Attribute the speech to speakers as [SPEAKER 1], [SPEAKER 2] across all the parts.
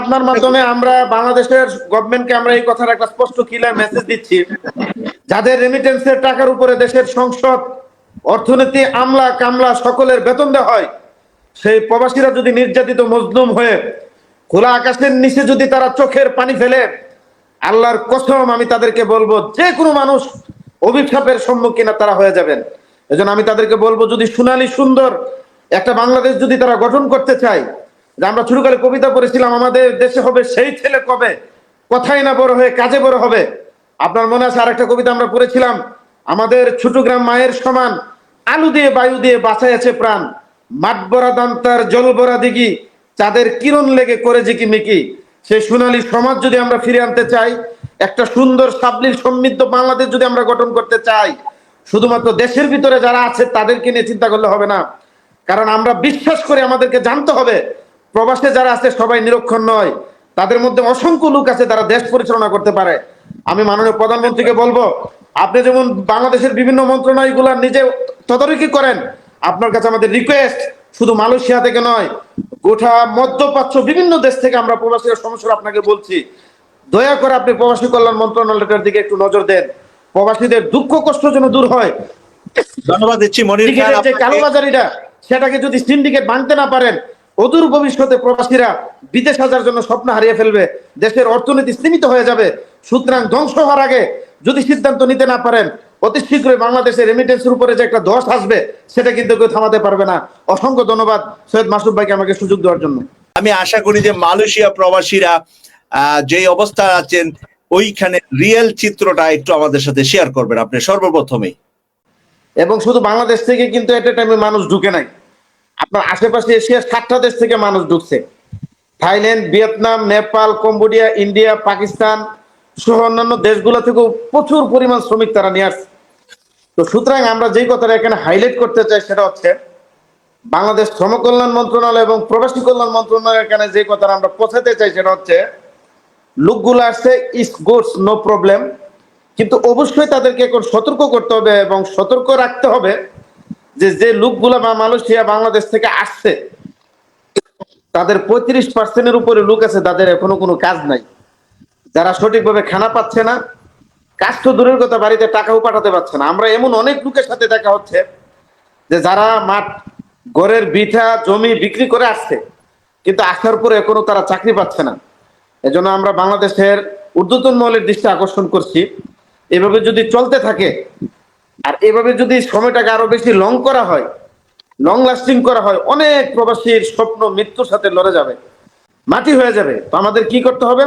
[SPEAKER 1] আপনার মাধ্যমে আমরা বাংলাদেশের গভর্নমেন্টকে আমরা এই কথার একটা স্পষ্ট ক্লিয়ার মেসেজ দিচ্ছি। যাদের রেমিটেন্সের টাকার উপরে দেশের সংসদ, অর্থনীতি, আমলা, কামলা সকলের বেতন দেওয়া হয়, সেই প্রবাসীরা যদি নির্যাতিত মজলুম হয়ে খোলা আকাশের নিচে যদি তারা চোখের পানি ফেলে, আল্লাহর কসম আমি তাদেরকে বলব যে কোনো মানুষ অভিশাপের সম্মুখীন তারা হয়ে যাবেন। এজন্য আমি তাদেরকে বলব, যদি সোনালী সুন্দর একটা বাংলাদেশ যদি তারা গঠন করতে চায় যে আমরা ছোটকালে কবিতা পড়েছিলাম, আমাদের দেশে হবে সেই ছেলে কবে? কথাই না বড় হয়ে কাজে বড় হবে? আপনার মনে আছে আরেকটা কবিতা আমরা পড়েছিলাম, আমাদের ছোট গ্রাম মায়ের সমান আলু দিয়ে বায়ু দিয়ে বাঁচাই আছে প্রাণ। মাঠ বরা দান্তার জল বরা দিঘি, চাঁদের কিরণ লেগে করে জিকি মিকি? সেই সোনালী সমাজ যদি আমরা ফিরে আনতে চাই, একটা সুন্দর সাবলীল সমৃদ্ধ বাংলাদেশ যদি আমরা গঠন করতে চাই, শুধুমাত্র দেশের ভিতরে যারা আছে তাদেরকে নিয়ে চিন্তা করলে হবে না। কারণ আমরা বিশ্বাস করে আমাদেরকে জানতে হবে প্রবাসে যারা আছে সবাই নিরক্ষণ নয় তাদের মধ্যে অসংখ্য লোক আছে তারা দেশ পরিচালনা করতে পারে। আমি মাননীয় প্রধানমন্ত্রীকে বলব আপনি যেমন বাংলাদেশের বিভিন্ন মন্ত্রণালয়গুলো নিজে তদারকি করেন আপনার কাছে আমাদের রিকোয়েস্ট শুধু মালয়েশিয়া থেকে নয় গোটা মধ্যপ্রাচ্য বিভিন্ন দেশ থেকে আমরা প্রবাসীর সমস্যা আপনাকে বলছি। দয়া করে আপনি প্রবাসী কল্যাণ মন্ত্রণালয়টার দিকে একটু নজর দেন। প্রবাসীদের দুঃখ কষ্ট যেন দূর হয়।
[SPEAKER 2] ধন্যবাদ দিচ্ছি মনির।
[SPEAKER 1] কালোবাজারিটা সেটাকে যদি সিন্ডিকেট ভাঙতে না পারেন অদূর ভবিষ্যতে প্রবাসীরা বিদেশ হাজার জন্য স্বপ্ন হারিয়ে ফেলবে দেশের অর্থনীতি সীমিত হয়ে যাবে। সুতরাং ধ্বংস হওয়ার আগে যদি সিদ্ধান্ত নিতে না পারেন অতি শীঘ্রই বাংলাদেশের রেমিটেন্সের উপরে যে একটা দশ আসবে সেটা কিন্তু কেউ থামাতে পারবে না। অসংখ্য ধন্যবাদ সৈয়দ মাসুদ ভাইকে আমাকে সুযোগ দেওয়ার জন্য।
[SPEAKER 2] আমি আশা করি যে মালয়েশিয়া প্রবাসীরা আহ, যেই অবস্থা আছেন ওইখানে রিয়েল চিত্রটা একটু আমাদের সাথে শেয়ার করবেন আপনি সর্বপ্রথমেই।
[SPEAKER 1] এবং শুধু বাংলাদেশ থেকে কিন্তু এট টাইমে মানুষ ঢুকে নাই। আপনার আশেপাশে এশিয়ার সাতটা দেশ থেকে মানুষ ঢুকছে। Thailand, Vietnam, Nepal, Cambodia, India, Pakistan সহ অন্যান্য দেশগুলো থেকেও প্রচুর পরিমাণ শ্রমিক তারা নিয়ে আসছে। তো সুতরাং আমরা যেই কথাটা এখানে হাইলাইট করতে চাই সেটা হচ্ছে, বাংলাদেশ শ্রম কল্যাণ মন্ত্রণালয় এবং প্রবাসী কল্যাণ মন্ত্রণালয় এখানে যে কথাটা আমরা পৌঁছাতে চাই সেটা হচ্ছে, লোকগুলো আসছে ইস গুডস নো প্রবলেম কিন্তু অবশ্যই তাদেরকে এখন সতর্ক করতে হবে এবং সতর্ক রাখতে হবে। যে যে লোকগুলো মালয়েশিয়া, বাংলাদেশ থেকে আসছে, তাদের পঁয়ত্রিশ পার্সেন্টের উপরে লোক আছে, তাদের এখনও কোনো কাজ নাই। যারা সঠিকভাবে খানা পাচ্ছে না, কাজ তো দূরের কথা, বাড়িতে টাকাও পাঠাতে পারছে না। আমরা এমন অনেক লোকের সাথে দেখা হচ্ছে, যে যারা মাঠ, ঘরের বিঠা, জমি বিক্রি করে আসছে, কিন্তু আসার পরে এখনও তারা চাকরি পাচ্ছে না। এজন্য আমরা বাংলাদেশের ঊর্ধ্বতন মহলের দৃষ্টি আকর্ষণ করছি। এভাবে যদি চলতে থাকে আর এভাবে যদি সময়টাকে আরও বেশি লং করা হয় লং লাস্টিং করা হয়, অনেক প্রবাসীর স্বপ্ন মৃত্যুর সাথে লড়ে যাবে, মাটি হয়ে যাবে। তো আমাদের কি করতে হবে?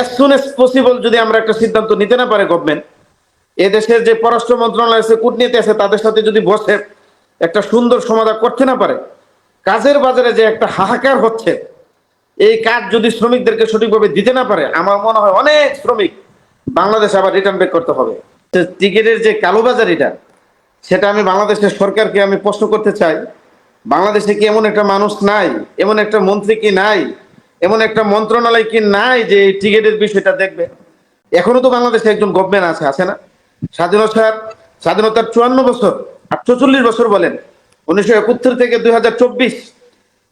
[SPEAKER 1] এস সুন এস পসিবল যদি আমরা একটা সিদ্ধান্ত নিতে না পারে গভর্নমেন্ট এ দেশের যে পররাষ্ট্র মন্ত্রণালয় আছে, কূটনীতি আছে, তাদের সাথে যদি বসে একটা সুন্দর সমাধান করতে না পারে, কাজের বাজারে যে একটা হাহাকার হচ্ছে, এই কাজ যদি শ্রমিকদেরকে সঠিকভাবে দিতে না পারে, আমার মনে হয় অনেক শ্রমিক বাংলাদেশে আবার রিটার্ন ব্যাক করতে হবে। টিকিটের যে কালোবাজারিটা সেটা আমি বাংলাদেশের সরকারকে আমি প্রশ্ন করতে চাই, বাংলাদেশে কি এমন একটা মানুষ নাই, এমন একটা মন্ত্রী কি নাই, এমন একটা মন্ত্রণালয় কি নাই যে এই টিকিটের বিষয়টা দেখবে? এখনও তো বাংলাদেশে একজন গভর্নমেন্ট আছে আছে না? স্বাধীনতার স্বাধীনতার চুয়ান্ন বছর আর চৌচল্লিশ বছর বলেন। উনিশশো একাত্তর থেকে দুই হাজার চব্বিশ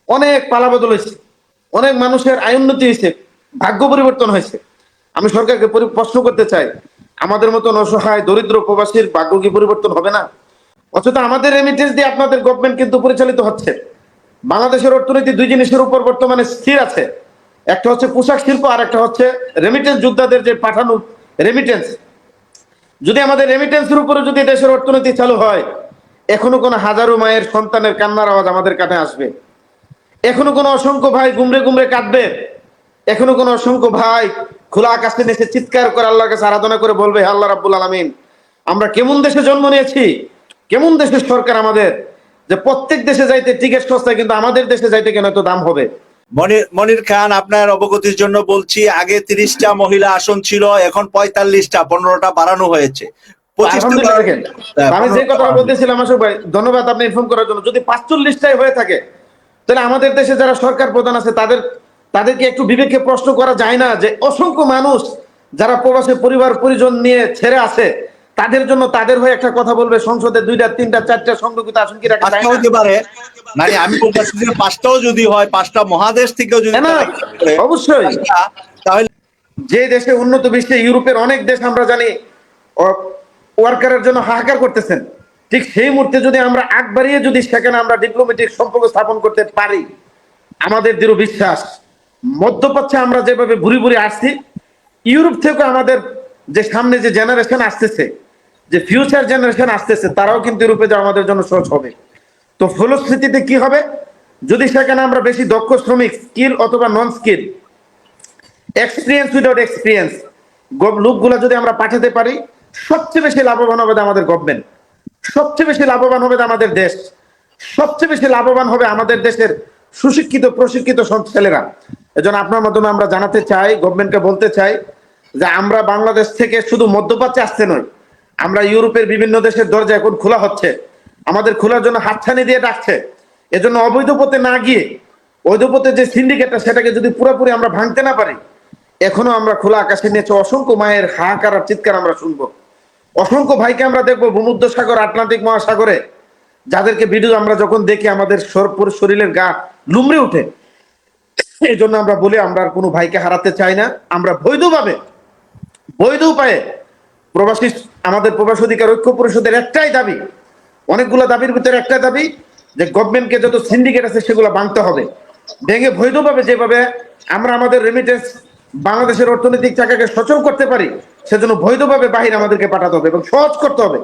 [SPEAKER 1] অনেক পালাবদল হয়েছে, অনেক মানুষের আয় উন্নতি হয়েছে, ভাগ্য পরিবর্তন হয়েছে। আমি সরকারকে প্রশ্ন করতে চাই আমাদের মতন অসহায়, দরিদ্র প্রবাসীর ভাগ্য কি পরিবর্তন হবে না? অথচ আমাদের রেমিটেন্স দিয়ে আপনাদের গভর্নমেন্ট কিন্তু পরিচালিত হচ্ছে। বাংলাদেশের অর্থনীতি দুই জিনিসের উপর বর্তমানে স্থির আছে। একটা হচ্ছে পোশাক শিল্প, আর একটা হচ্ছে রেমিটেন্স যোদ্ধাদের যে পাঠানো রেমিটেন্স যদি আমাদের রেমিটেন্সের উপরে যদি দেশের অর্থনীতি চালু হয়, এখনও কোনো হাজারো মায়ের সন্তানের কান্নার আওয়াজ আমাদের কাছে আসবে। এখনও কোনো অসংখ্য ভাই গুমরে গুমরে কাঁদবে। এখনও কোনো অসংখ্য ভাই খোলা আকাশে নিচে চিৎকার করে আল্লাহর কাছে আরাধনা করে বলবে আল্লাহ রাব্বুল আলামিন আমরা কেমন দেশে জন্ম নিয়েছি? কেমন দেশের সরকার আমাদের? যে প্রত্যেক দেশে যাইতে টিকিট সস্তায় কিন্তু আমাদের দেশে যাইতে কেন এত দাম হবে?
[SPEAKER 2] মনির খান আপনার অবগতির জন্য বলছি আগে তিরিশটা মহিলা আসন ছিল এখন পঁয়তাল্লিশটা পনেরোটা বাড়ানো হয়েছে। হ্যাঁ,
[SPEAKER 1] আমি যে কথা বলতেছিলাম আসুক ভাই ধন্যবাদ আপনি ইনফর্ম করার জন্য। যদি পাঁচচল্লিশটাই হয়ে থাকে তাহলে আমাদের দেশে যারা সরকার প্রধান আছে তাদের তাদেরকে একটু বিবেকে প্রশ্ন করা যায় না যে অসংখ্য মানুষ যারা প্রবাসী পরিবার পরিজন নিয়ে ছেড়ে আছে তাদের জন্য তাদের হয়ে একটা কথা বলবে সংসদে দুইটা তিনটা চারটা সংরক্ষিত আসন কি রাখে
[SPEAKER 2] হতে পারে। মানে আমি বলতেছি যে পাঁচটাও যদি হয় পাঁচটা মহাদেশ থেকেও যদি
[SPEAKER 1] না, অবশ্যই।
[SPEAKER 2] তাহলে
[SPEAKER 1] যে দেশে উন্নত বিশ্বে ইউরোপের অনেক দেশ আমরা জানি ওয়ার্কারের জন্য হাহাকার করতেছেন। ঠিক সেই মুহূর্তে যদি আমরা আগ বাড়িয়ে যদি সেখানে আমরা ডিপ্লোমেটিক সম্পর্ক স্থাপন করতে পারি আমাদের দৃঢ় বিশ্বাস মধ্যপ্রাচ্যে আমরা যেভাবে ভুরি ভুরি আসছি, ইউরোপ থেকে আমাদের যে সামনে যে জেনারেশন আসতেছে, যে ফিউচার জেনারেশন আসতেছে, তারাও কিন্তু ইউরোপে যাওয়া আমাদের জন্য সহজ হবে। তো ফলশ্রুতিতে কি হবে? যদি সেখানে আমরা বেশি দক্ষ শ্রমিক স্কিল অথবা non skill experience without experience লোকগুলো যদি আমরা পাঠাতে পারি, সবচেয়ে বেশি লাভবান হবে আমাদের গভর্নমেন্ট সবচেয়ে বেশি লাভবান হবে আমাদের দেশ, সবচেয়ে বেশি লাভবান হবে আমাদের দেশের সুশিক্ষিত, প্রশিক্ষিত সব ছেলেরা এজন্য আপনার মাধ্যমে আমরা জানাতে চাই গভর্নমেন্টকে বলতে চাই যে আমরা বাংলাদেশ থেকে শুধু মধ্যপ্রাচ্যে আসতে নয় আমরা ইউরোপের বিভিন্ন দেশের দরজা এখন খোলা হচ্ছে। আমাদের খোলার জন্য হাতছানি দিয়ে ডাকছে। এজন্য অবৈধ পথে না গিয়ে বৈধ পথে যে সিন্ডিকেটটা সেটাকে যদি পুরোপুরি আমরা ভাঙতে না পারি, এখনও আমরা খোলা আকাশের নিচে অসংখ্য মায়ের হাহাকার আর চিৎকার আমরা শুনব। অসংখ্য ভাইকে আমরা দেখব ভূমধ্য সাগর আটলান্টিক মহাসাগরে, যাদেরকে ভিডিও আমরা যখন দেখি, আমাদের শরীরের গা লুমড়ে ওঠে। এই জন্য আমরা বলি, আমরা আর কোনো ভাইকে হারাতে চাই না। আমরা বৈধভাবে বৈধ উপায়ে প্রবাসী, আমাদের প্রবাস অধিকার ঐক্য পরিষদের একটাই দাবি, অনেকগুলো দাবির ভিতরে একটাই দাবি, যে গভর্নমেন্টকে যত সিন্ডিকেট আছে সেগুলো ভাঙতে হবে। ভেঙে বৈধভাবে যেভাবে আমরা আমাদের রেমিটেন্স বাংলাদেশের অর্থনৈতিক চাকাকে সচল করতে পারি, সেজন্য বৈধভাবে বাহির আমাদেরকে পাঠাতে হবে এবং সহজ করতে হবে।